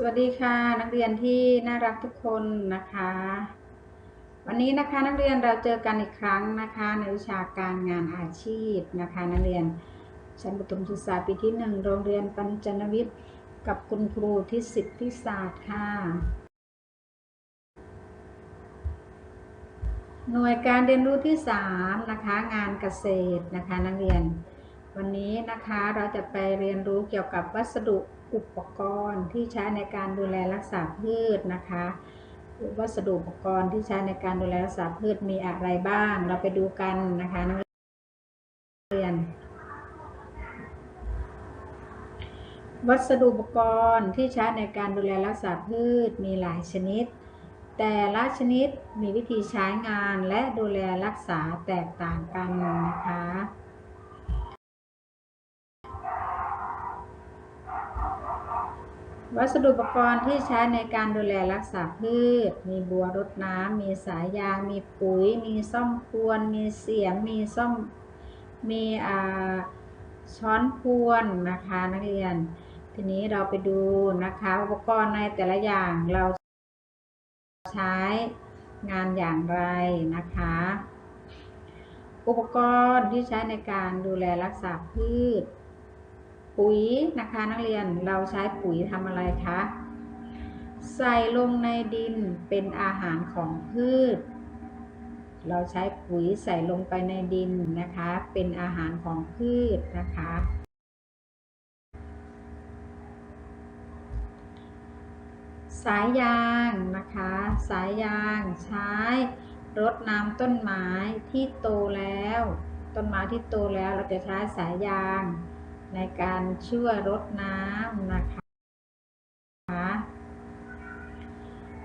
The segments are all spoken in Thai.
สวัสดีค่ะ นักเรียนที่น่ารักทุกคนนะคะ วันนี้นะคะนักเรียนเราเจอกันอีกครั้งนะคะ ในวิชาการงานอาชีพนะคะ นักเรียนชั้นประถมศึกษาปีที่หนึ่งโรงเรียนปัญจนวิทย์ กับคุณครูที่สิทธิศาสตร์ค่ะ หน่วยการเรียนรู้ที่3นะคะ งานเกษตรนะคะ นักเรียน วันนี้นะคะเราจะไปเรียนรู้เกี่ยวกับวัสดุอุปกรณ์ที่ใช้ในการดูแลรักษาพืชนะคะ วัสดุอุปกรณ์ที่ใช้ในการดูแลรักษาพืชมีอะไรบ้าง เราไปดูกันนะคะนักเรียน วัสดุอุปกรณ์ที่ใช้ในการดูแลรักษาพืชมีหลายชนิด แต่ละชนิดมีวิธีใช้งานและดูแลรักษาแตกต่างกันนะคะ วัสดุอุปกรณ์ที่ใช้ในการดูแลรักษาพืช มีบัวรดน้ำ มีสายยาง มีปุ๋ย มีซ่อมพรวน มีเสียม มีซ่อม มีอ่าช้อนพรวนนะคะนักเรียน ทีนี้เราไปดูนะคะอุปกรณ์ในแต่ละอย่างเราใช้งานอย่างไรนะคะ อุปกรณ์ที่ใช้ในการดูแลรักษาพืช ปุ๋ยนะคะนักเรียนเราใช้ปุ๋ยทำอะไรคะ ใส่ลงในดินเป็นอาหารของพืช เราใช้ปุ๋ยใส่ลงไปในดินนะคะ เป็นอาหารของพืชนะคะ สายยางนะคะ สายยางใช้รดน้ำต้นไม้ที่โตแล้ว ต้นไม้ที่โตแล้วเราจะใช้สายยาง ในการช่วยรดน้ำนะคะ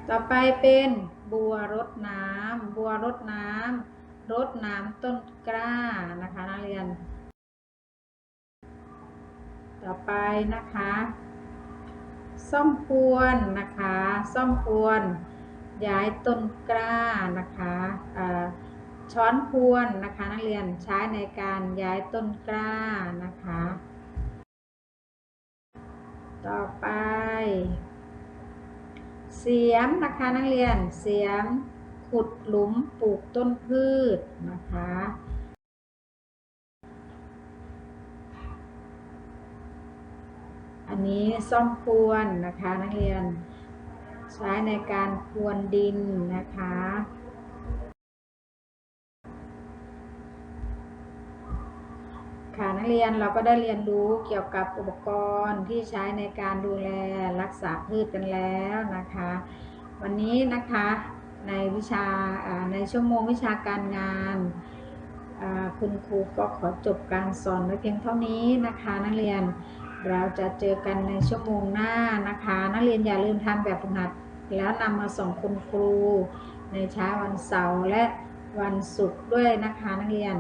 ต่อไปเป็นบัวรดน้ำบัวรดน้ำรดน้ำต้นกล้านะคะนักเรียน ต่อไปนะคะซ่อมพรวนนะคะซ่อมพรวนย้ายต้นกล้านะคะช้อนพรวนนะคะนักเรียนใช้ในการย้ายต้นกล้านะคะ ต่อไป เสียมนะคะนักเรียนเสียมขุดหลุมปลูกต้นพืชนะคะอันนี้ซ่อมพรวนนะคะนักเรียนใช้ในการพรวนดินนะคะ ค่ะนักเรียนเราก็ได้เรียนรู้เกี่ยวกับอุปกรณ์ที่ใช้ในการดูแลรักษาพืชกันแล้วนะคะ วันนี้นะคะในวิชาในชั่วโมงวิชาการงานคุณครูก็ขอจบการสอนไว้เพียงเท่านี้นะคะ นักเรียนเราจะเจอกันในชั่วโมงหน้านะคะ นักเรียนอย่าลืมทำแบบฝึกหัดแล้วนำมาส่งคุณครู ในเช้าวันเสาร์และวันศุกร์ด้วยนะคะ นักเรียน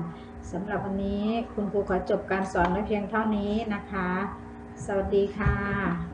สำหรับวันนี้คุณครูขอจบการสอนไว้เพียงเท่านี้นะคะ สวัสดีค่ะ